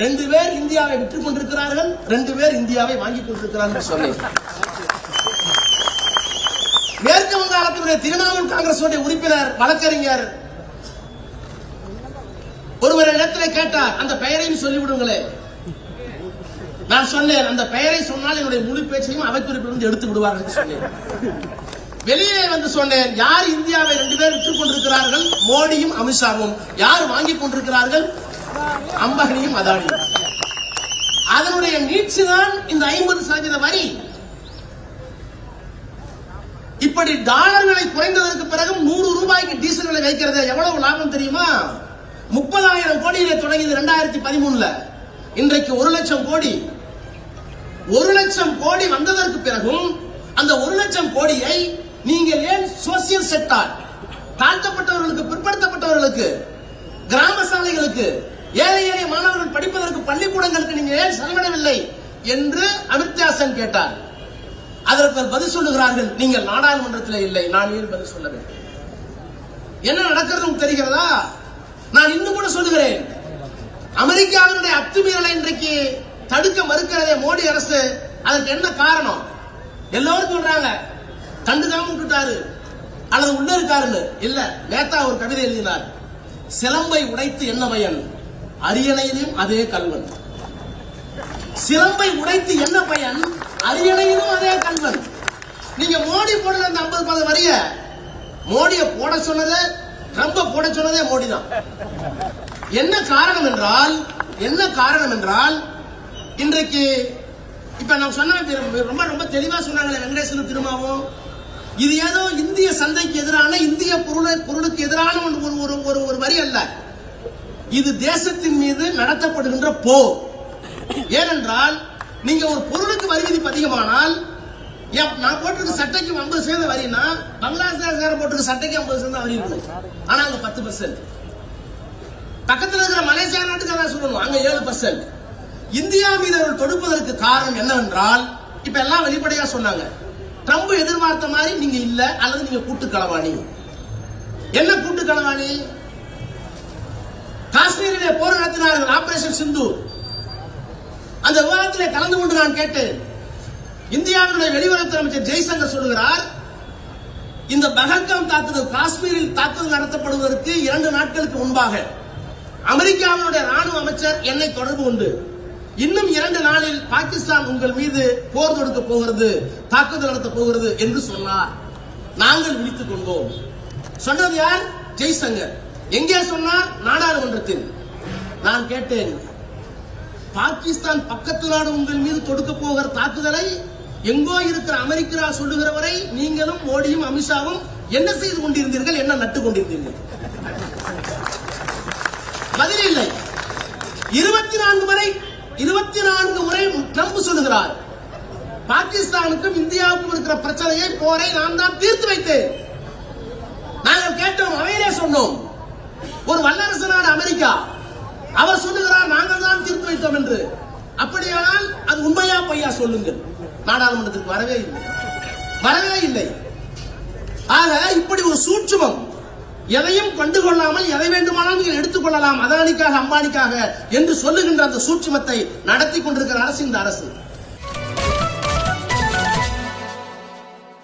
ரெண்டு பேர் இந்தியாவை விற்றுக் கொண்டிருக்கிறார்கள் ரெண்டு பேர் இந்தியாவை வாங்கிக் கொண்டிருக்கிறார்கள் சொன்னேன். மேற்கு வங்காளத்தினுடைய திரிணாமுல் காங்கிரஸ் உறுப்பினர் வழக்கறிஞர் ஒருவர் இடத்துல கேட்டார் அந்த பெயரையும் சொல்லிவிடுங்களே. நான் சொன்னேன் அந்த பெயரை சொன்னால் என்னுடைய முழு பேச்சையும் அவை குறிப்பிலிருந்து எடுத்து விடுவார்கள் சொன்னேன். வெளியே வந்து சொன்னேன் யார் இந்தியாவை ரெண்டு பேர் விற்றுக் கொண்டிருக்கிறார்கள்? மோடியும் அமித்ஷாவும். யார் வாங்கிக் கொண்டிருக்கிறார்கள்? அம்பகனியும் அதானி. அதனுடைய நீட்சி தான் இந்த ஐம்பது சதவீத வரி. இப்படி டாலர்களை குறைந்ததற்கு பிறகு நூறு ரூபாய்க்கு டீசல் விலை வைக்கிறது எவ்வளவு லாபம் தெரியுமா? முப்பதாயிரம் கோடியில தொடங்கியது ரெண்டாயிரத்தி பதிமூணுல. இன்றைக்கு ஒரு லட்சம் கோடி. ஒரு லட்சம் கோடி வந்ததற்கு பிறகும் அந்த ஒரு லட்சம் கோடியை நீங்கள் ஏன் சோசியல் செக்டார் தாழ்த்தப்பட்டவர்களுக்கு பிற்படுத்தப்பட்டவர்களுக்கு கிராம சாலைகளுக்கு ஏழை ஏழை மாணவர்கள் படிப்பதற்கு பள்ளிக்கூடங்களுக்கு நீங்க ஏன் செலவிடவில்லை என்று அமித்யாசன் கேட்டார். அதற்கு பதில் சொல்லுகிறார்கள் நீங்கள் நாடாளுமன்றத்தில் இல்லை நான் ஏன் பதில் சொல்ல வேண்டும்? என்ன நடக்கிறது தெரிகிறதா? நான் இன்னும் கூட சொல்லுகிறேன். அமெரிக்காவினுடைய அத்துமீறலை இன்றைக்கு தடுக்க மறுக்கிறதே மோடி அரசு. அதற்கு என்ன காரணம்? எல்லோரும் சொல்றாங்க கண்டுக்காம விட்டுட்டாரு அல்லது உள்ள இருக்காருன்னு. இல்ல நேத்தா ஒரு கவிதை எழுதினார் சிலம்பை உடைத்து என்ன பயன்? அரியணையிலும் அதே கல்வன். சிலம்பை உடைத்து என்ன பயன்? அரியணையிலும் அதே கல்வன். நீங்க மோடி போடல அந்த ஐம்பது பதம் வரிய? மோடியை போட சொன்னது ட்ரம்ப போட சொன்னதே மோடி தான். என்ன காரணம் என்றால் என்ன காரணம் என்றால் இன்றைக்கு இப்ப நான் சொன்ன ரொம்ப ரொம்ப தெளிவா சொன்னாங்களே வெங்கடேஸ்வரன் திருமாவும். இது ஏதோ இந்திய சந்தைக்கு எதிரான இந்திய பொருளை பொருளுக்கு எதிரான ஒரு- ஒரு ஒரு ஒரு வரி அல்ல. இது தேசத்தின் மீது நடத்தப்படுகின்ற போர். ஏனென்றால் நீங்க ஒரு பொருளுக்கு வரி விதிப்பு அதிகமானால் நான் போட்டிருக்க சட்டைக்கு ஐம்பது சதவீதம் வரினா பங்களாதேஷ் போட்டிருக்க சட்டைக்கு ஐம்பது சதவீதம் வரி இருக்கும். ஆனா அங்க பத்து பர்சன்ட் பக்கத்தில் இருக்கிற மலேசியா நாட்டுக்கு அதான் சொல்லணும் அங்க ஏழு பர்சன்ட் இந்தியா மீது அவர்கள் தொடுப்பதற்கு காரணம் என்னவென்றால் இப்ப எல்லாம் வெளிப்படையா சொன்னாங்க. ட்ரம்ப் எதிர்பார்த்த மாதிரி நீங்க இல்ல அல்லது நீங்க கூட்டு களவாணி என்ன கூட்டு களவாணி காஷ்மீரிலே போர் நடத்தினார்கள் ஆபரேஷன் சிந்து அந்த விவாதத்திலே கலந்து கொண்டு நான் கேட்டேன். இந்தியாவினுடைய வெளியுறவுத்துறை அமைச்சர் ஜெய்சங்கர் சொல்லுகிறார் இந்த பகல்காம் தாக்குதல் காஷ்மீரில் தாக்குதல் நடத்தப்படுவதற்கு இரண்டு நாட்களுக்கு முன்பாக அமெரிக்காவினுடைய ராணுவ அமைச்சர் என்னை தொடர்பு கொண்டு இன்னும் இரண்டு நாளில் பாகிஸ்தான் உங்கள் மீது போர் தொடுக்க போகிறது தாக்குதல் நடத்த போகிறது என்று சொன்னார். நாங்கள் விழித்துக் கொண்டோம் சொன்னது யார்? ஜெய்சங்கர். எங்கே சொன்னார் நாடாளுமன்றத்தில். நான் கேட்டேன் பாகிஸ்தான் பக்கத்து நாடு உங்கள் மீது தொடுக்க போகிற தாக்குதலை எங்கோ இருக்கிற அமெரிக்கா சொல்லுகிறவரை நீங்களும் மோடியும் அமித்ஷாவும் என்ன செய்து கொண்டிருந்தீர்கள்? என்ன நட்டு கொண்டிருந்தீர்கள்? பதில் இல்லை. இருபத்தி நான்கு முறை இருபத்தி நான்கு முறை ட்ரம்ப் சொல்லுகிறார் பாகிஸ்தானுக்கும் இந்தியாவுக்கும் இருக்கிற பிரச்சனையை போரை நான் தான் தீர்த்து வைத்தேன் நாங்கள் கேட்டோம் அவையிலே சொன்னோம் ஒரு வல்லரசு நாடு அமெரிக்கா அவர் சொல்லுகிறார் நாங்கள் வேண்டும் என்று. அப்படியானால் அது உண்மையா பொய்யா சொல்லுங்கள். நாடாளுமன்றத்திற்கு வரவே இல்லை. வரவே இல்லை. ஆக இப்படி ஒரு சூட்சுமம் எதையும் கண்டுகொள்ளாமல் எதை வேண்டுமானாலும் நீங்கள் எடுத்துக்கொள்ளலாம் அதானிக்காக அம்பானிக்காக என்று சொல்லுகின்ற அந்த சூட்சுமத்தை நடத்தி கொண்டிருக்கிற அரசு இந்த அரசு.